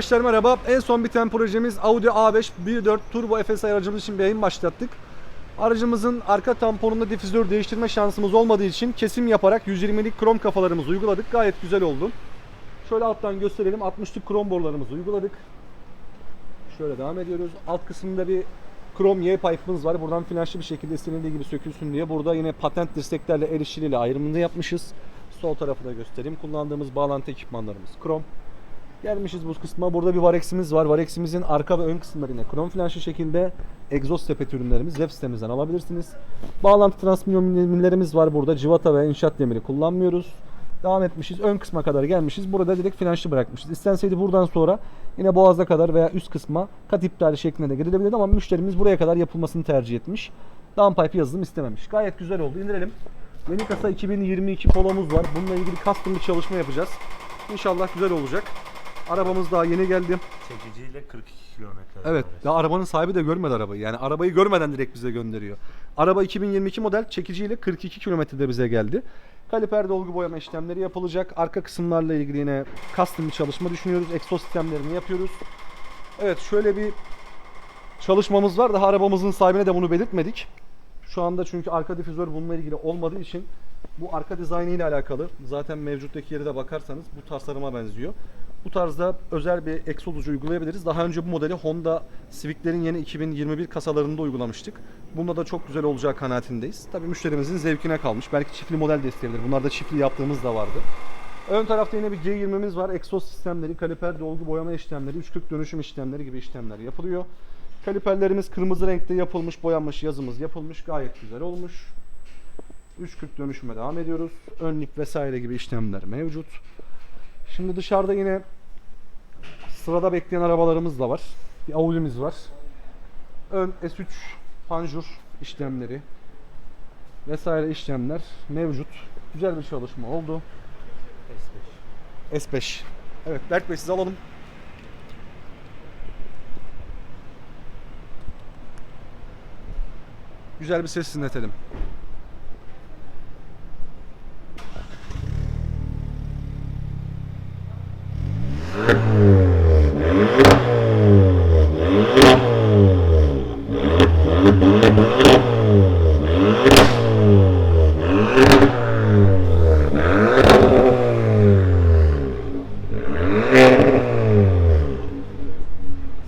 Arkadaşlar merhaba. En son biten projemiz Audi A5 1.4 Turbo FS aracımız için bir yayın başlattık. Aracımızın arka tamponunda difüzör değiştirme şansımız olmadığı için kesim yaparak 120'lik krom kafalarımızı uyguladık. Gayet güzel oldu. Şöyle alttan gösterelim. 60'lık krom borularımızı uyguladık. Şöyle devam ediyoruz. Alt kısımda bir krom Y pipe'ımız var. Buradan flanşlı bir şekilde istenildiği gibi sökülsün diye. Burada yine patent dirseklerle el işçiliğiyle ayrımını yapmışız. Sol tarafı da göstereyim. Kullandığımız bağlantı ekipmanlarımız krom. Gelmişiz bu kısma. Burada bir vareximiz var. Vareximizin arka ve ön kısımları yine krom flanşlı şekilde egzoz sepet ürünlerimiz web sitemizden alabilirsiniz. Bağlantı transmisyon millerimiz var burada. Civata ve inşaat demiri kullanmıyoruz. Devam etmişiz. Ön kısma kadar gelmişiz. Burada direkt flanşlı bırakmışız. İstenseydi buradan sonra yine boğaza kadar veya üst kısma kat iptali şeklinde de gidilebilirdi ama müşterimiz buraya kadar yapılmasını tercih etmiş. Downpipe yazılım istememiş. Gayet güzel oldu. İndirelim. Yeni kasa 2022 polomuz var. Bununla ilgili custom bir çalışma yapacağız. İnşallah güzel olacak. Arabamız daha yeni geldi. Çekiciyle 42 kilometre. Evet. Ya arabanın sahibi de görmedi arabayı. Yani arabayı görmeden direkt bize gönderiyor. Araba 2022 model çekiciyle 42 kilometrede bize geldi. Kaliper dolgu boyama işlemleri yapılacak. Arka kısımlarla ilgili yine custom bir çalışma düşünüyoruz. Egzoz sistemlerini yapıyoruz. Evet şöyle bir çalışmamız var. Daha arabamızın sahibine de bunu belirtmedik. Şu anda çünkü arka difüzör bununla ilgili olmadığı için bu arka dizaynı ile alakalı. Zaten mevcuttaki yere de bakarsanız bu tasarıma benziyor. Bu tarzda özel bir egzoz ucu uygulayabiliriz. Daha önce bu modeli Honda Civic'lerin yeni 2021 kasalarında uygulamıştık. Bunda da çok güzel olacağı kanaatindeyiz. Tabii müşterimizin zevkine kalmış. Belki çiftli model de isteyebilir. Bunlarda çiftli yaptığımız da vardı. Ön tarafta yine bir G20'miz var. Egzoz sistemleri, kaliper dolgu boyama işlemleri, 340 dönüşüm işlemleri gibi işlemler yapılıyor. Kaliperlerimiz kırmızı renkte yapılmış, boyanmış, yazımız yapılmış. Gayet güzel olmuş. 340 dönüşüme devam ediyoruz. Önlük vesaire gibi işlemler mevcut. Şimdi dışarıda yine sırada bekleyen arabalarımız da var. Bir Audi'miz var. Ön S3 panjur işlemleri vesaire işlemler mevcut. Güzel bir çalışma oldu. S5. S5. Evet Berk Bey alalım. Güzel bir ses dinletelim.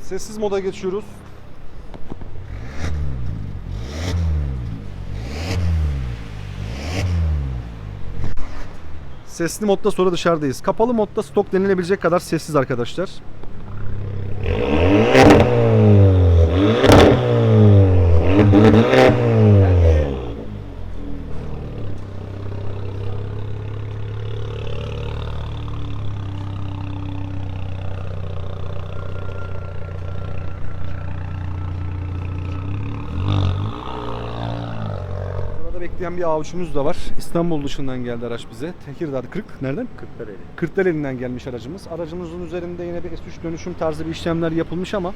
Sessiz moda geçiyoruz. Sesli modda sonra dışarıdayız. Kapalı modda stok denilebilecek kadar sessiz arkadaşlar. Burada bekleyen bir avuçumuz da var. İstanbul dışından geldi araç bize. Tekirdağ 40 nereden? Kırklareli. Kırklareli'nden gelmiş aracımız. Aracımızın üzerinde yine bir S3 dönüşüm tarzı bir işlemler yapılmış ama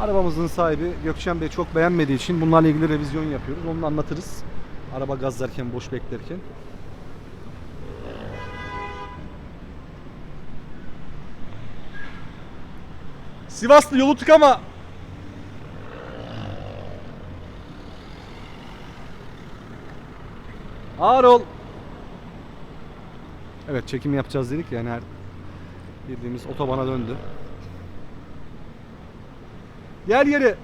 arabamızın sahibi Gökçen Bey çok beğenmediği için bunlarla ilgili revizyon yapıyoruz. Onu anlatırız. Araba gazlarken, boş beklerken. Sivaslı yolu tıkama. Ağır ol. Evet çekim yapacağız dedik yani her bildiğimiz otobana döndü. Yer yeri.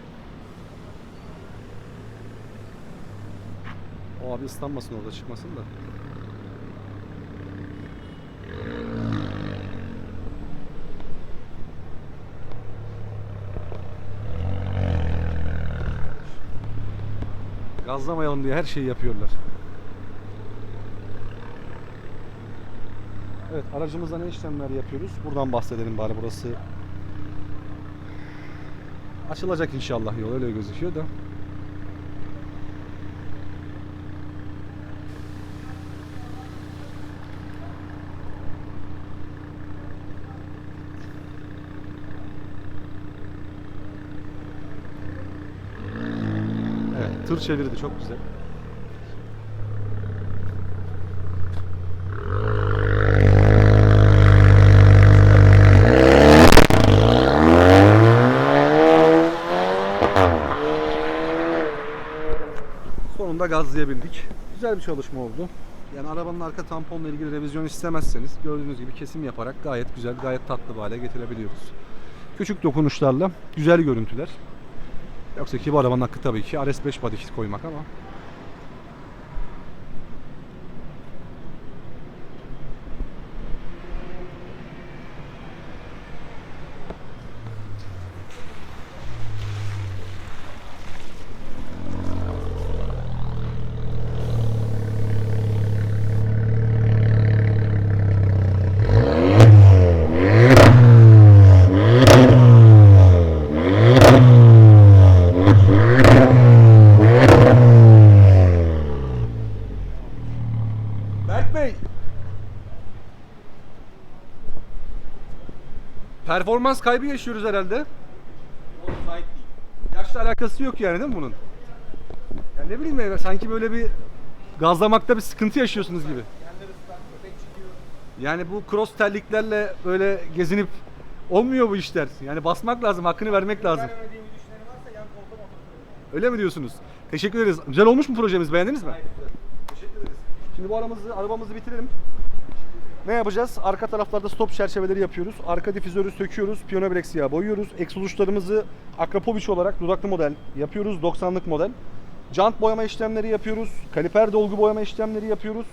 O abi ıslanmasın orada çıkmasın da. Gazlamayalım diye her şeyi yapıyorlar. Evet aracımızda ne işlemler yapıyoruz? Buradan bahsedelim bari burası. Açılacak inşallah yol öyle gözüküyor da. Evet tır çevirdi çok güzel. Da gazlayabildik. Güzel bir çalışma oldu. Yani arabanın arka tamponla ilgili revizyon istemezseniz gördüğünüz gibi kesim yaparak gayet güzel, gayet tatlı bir hale getirebiliyoruz. Küçük dokunuşlarla güzel görüntüler. Yoksa ki bu arabanın hakkı tabii ki RS5 body kit koymak ama Berk Bey. Performans kaybı yaşıyoruz herhalde. Yaşla alakası yok yani değil mi bunun? Ya ne bileyim ya sanki böyle bir gazlamakta bir sıkıntı yaşıyorsunuz gibi. Yani bu cross terliklerle böyle gezinip olmuyor bu işler. Yani basmak lazım, hakkını vermek lazım. Öyle mi diyorsunuz? Teşekkür ederiz. Güzel olmuş mu projemiz? Beğendiniz mi? Teşekkür ederiz. Şimdi bu aramızı, arabamızı bitirelim. Ne yapacağız? Arka taraflarda stop çerçeveleri yapıyoruz. Arka difüzörü söküyoruz. Piyano brake siyah boyuyoruz. Egzoz uçlarımızı Akrapovic olarak dudaklı model yapıyoruz. 90'lık model. Jant boyama işlemleri yapıyoruz. Kaliper dolgu boyama işlemleri yapıyoruz.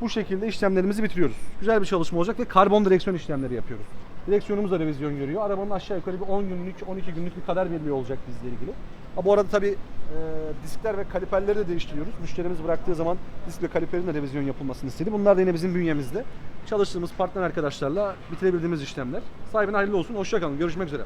Bu şekilde işlemlerimizi bitiriyoruz. Güzel bir çalışma olacak ve karbon direksiyon işlemleri yapıyoruz. Direksiyonumuz da revizyon görüyor. Arabanın aşağı yukarı bir 10 günlük, 12 günlük bir kader birliği olacak bizle ilgili. Ha, bu arada tabii e, diskler ve kaliperleri de değiştiriyoruz. Müşterimiz bıraktığı zaman disk ve kaliperin de revizyon yapılmasını istedi. Bunlar da yine bizim bünyemizde. Çalıştığımız partner arkadaşlarla bitirebildiğimiz işlemler. Sahibine hayırlı olsun. Hoşçakalın. Görüşmek üzere.